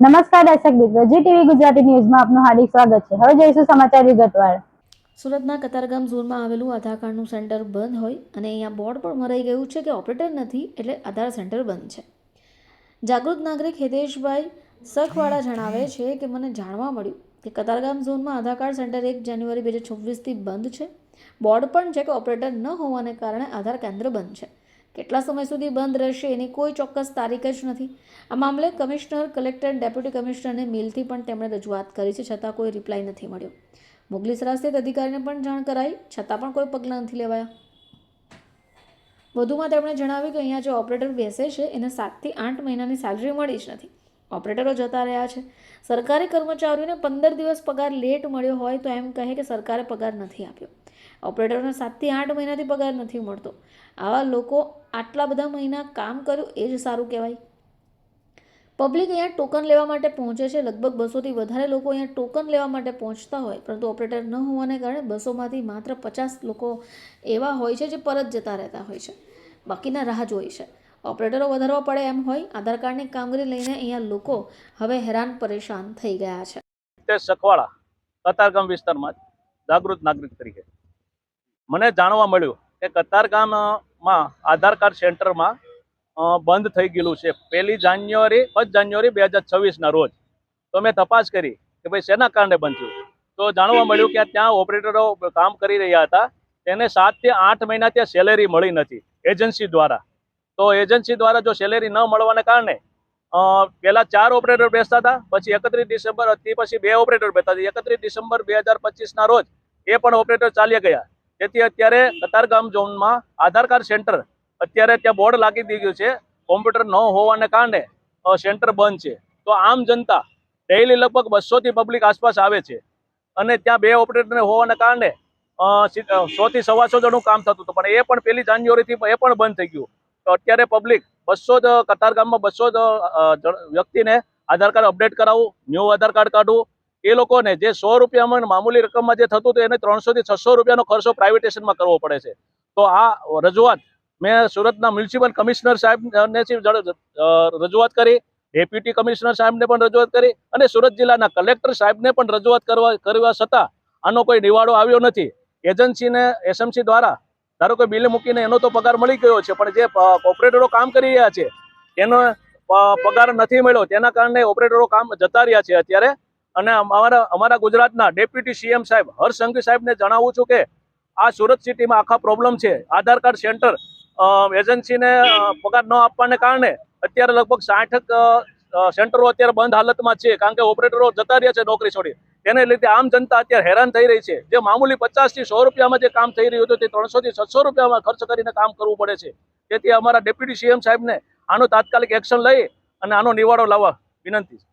નમસ્કાર દર્શક મિત્રો, જી ટીવી ગુજરાતી ન્યૂઝમાં આપનું હાર્દિક સ્વાગત છે. હવે જોઈશું સમાચાર વિગતવાર. સુરતના કતારગામ ઝોનમાં આવેલું આધાર કાર્ડનું સેન્ટર બંધ હોય અને અહીંયા બોર્ડ પણ મરાઈ ગયું છે કે ઓપરેટર નથી એટલે આધાર સેન્ટર બંધ છે. જાગૃત નાગરિક હિતેશભાઈ સખવાળા જણાવે છે કે મને જાણવા મળ્યું કે કતારગામ ઝોનમાં આધાર કાર્ડ સેન્ટર એક જાન્યુઆરી બે હજાર છવ્વીસથી બંધ છે. બોર્ડ પણ છે કે ઓપરેટર ન હોવાને કારણે આધાર કેન્દ્ર બંધ છે. કેટલા સમય સુધી બંધ રહેશે એની કોઈ ચોક્કસ તારીખ જ નથી. આ મામલે કમિશનર, કલેક્ટર, ડેપ્યુટી કમિશનરને મેલથી પણ તેમણે રજૂઆત કરી છે, છતાં કોઈ રિપ્લાય નથી મળ્યો. મુગલીસરા સ્થિત અધિકારીને પણ જાણ કરાઈ, છતાં પણ કોઈ પગલાં નથી લેવાયા. વધુમાં તેમણે જણાવ્યું કે અહીંયા જે ઓપરેટર બેસે છે, એને સાતથી આઠ મહિનાની સેલરી મળી જ નથી. ઓપરેટરો જતા રહ્યા છે. સરકારી કર્મચારીઓને પંદર દિવસ પગાર લેટ મળ્યો હોય તો એમ કહે કે સરકારે પગાર નથી આપ્યો. ઓપરેટરોને સાતથી આઠ મહિનાથી પગાર નથી મળતો. આવા લોકો આટલા બધા મહિના કામ કર્યું એ જ સારું કહેવાય. પબ્લિક અહીંયા ટોકન લેવા માટે પહોંચે છે. લગભગ બસોથી વધારે લોકો અહીંયા ટોકન લેવા માટે પહોંચતા હોય, પરંતુ ઓપરેટર ન હોવાને કારણે બસોમાંથી માત્ર પચાસ લોકો એવા હોય છે જે પરત જતા રહેતા હોય છે. બાકીના રાહ જોઈ છે. ઓપરેટરો વધારવા પડે એમ હોય, આધાર કાર્ડની કામગીરી લઈને અહીંયા લોકો હવે હેરાન પરેશાન થઈ ગયા છે. સખવાળા, કતારગામ વિસ્તારમાં જાગૃત નાગરિક તરીકે. મને જાણવા મળ્યું કે કતારગામમાં આધાર કાર્ડ સેન્ટરમાં બંધ થઈ ગયેલું છે. પહેલી જાન્યુઆરી, ફર્સ્ટ જાન્યુઆરી બે હજાર છવ્વીસના રોજ. તો મેં તપાસ કરી કે ભાઈ શેના કારણે બંધ થયું? તો જાણવા મળ્યું કે ત્યાં ઓપરેટરો કામ કરી રહ્યા હતા. તેને સાતથી આઠ મહિના ત્યાં સેલેરી મળી નથી, એજન્સી દ્વારા. તો એજન્સી દ્વારા જો સેલેરી ન મળવાને કારણે પહેલા ચાર ઓપરેટર બેસતા હતા, પછી એકત્રીસ ડિસેમ્બર હતી પછી બે ઓપરેટર બેસતા હતા. એકત્રીસ ડિસેમ્બર બે હજાર પચીસના રોજ એ પણ ઓપરેટર ચાલ્યા ગયા. તેથી અત્યારે કતારગામ ઝોનમાં આધાર કાર્ડ સેન્ટર અત્યારે ત્યાં બોર્ડ લાગી દીધું છે. કોમ્પ્યુટર ન હોવાને કારણે સેન્ટર બંધ છે. તો આમ જનતા ડેઇલી લગભગ બસોથી પબ્લિક આસપાસ આવે છે. અને ત્યાં બે ઓપરેટર હોવાને કારણે સોથી સવાસો જણનું કામ થતું હતું. પણ એ પણ પહેલી જાન્યુઆરીથી એ પણ બંધ થઈ ગયું. તો અત્યારે પબ્લિક બસો જ કતારગામમાં બસો જ વ્યક્તિને આધાર કાર્ડ અપડેટ કરાવવું ન્યૂ આધાર કાર્ડ કાઢવું એ લોકોને જે સો રૂપિયામાં મામૂલી રકમમાં જે થતું હતું એને ત્રણસોથી છસો રૂપિયાનો ખર્ચો પ્રાઇવેટેશનમાં કરવો પડે છે. તો આ રજૂઆત મેં સુરતના મ્યુનિસિપલ કમિશનર સાહેબને રજૂઆત કરી, ડેપ્યુટી કમિશનર સાહેબને પણ રજૂઆત કરી અને સુરત જિલ્લાના કલેક્ટર સાહેબને પણ રજૂઆત કરવા કરવા છતાં આનો કોઈ નિવાડો આવ્યો નથી. એજન્સીને, એસએમસી દ્વારા ધારો કે બિલ મૂકીને એનો તો પગાર મળી ગયો છે, પણ જે ઓપરેટરો કામ કરી રહ્યા છે, એનો પગાર નથી મળ્યો. તેના કારણે ઓપરેટરો કામ જતા રહ્યા છે અત્યારે. અને અમારા અમારા ગુજરાતના ડેપ્યુટી સીએમ સાહેબ હર્ષ સાહેબને જણાવું છું કે આ સુરત સિટીમાં આખા પ્રોબ્લેમ છે. આધાર કાર્ડ સેન્ટર એજન્સીને પગાર ન આપવાને કારણે અત્યારે લગભગ સાઠ સેન્ટરો અત્યારે બંધ હાલતમાં છે. કારણ કે ઓપરેટરો જતા રહ્યા છે નોકરી છોડી. તેને લીધે આમ જનતા અત્યારે હેરાન થઈ રહી છે. જે મામૂલી પચાસથી સો રૂપિયામાં જે કામ થઈ રહ્યું હતું તે ત્રણસો થી છસો રૂપિયામાં ખર્ચ કરીને કામ કરવું પડે છે. તેથી અમારા ડેપ્યુટી સીએમ સાહેબને આનો તાત્કાલિક એક્શન લઈ અને આનો નિવાડો લાવવા વિનંતી છે.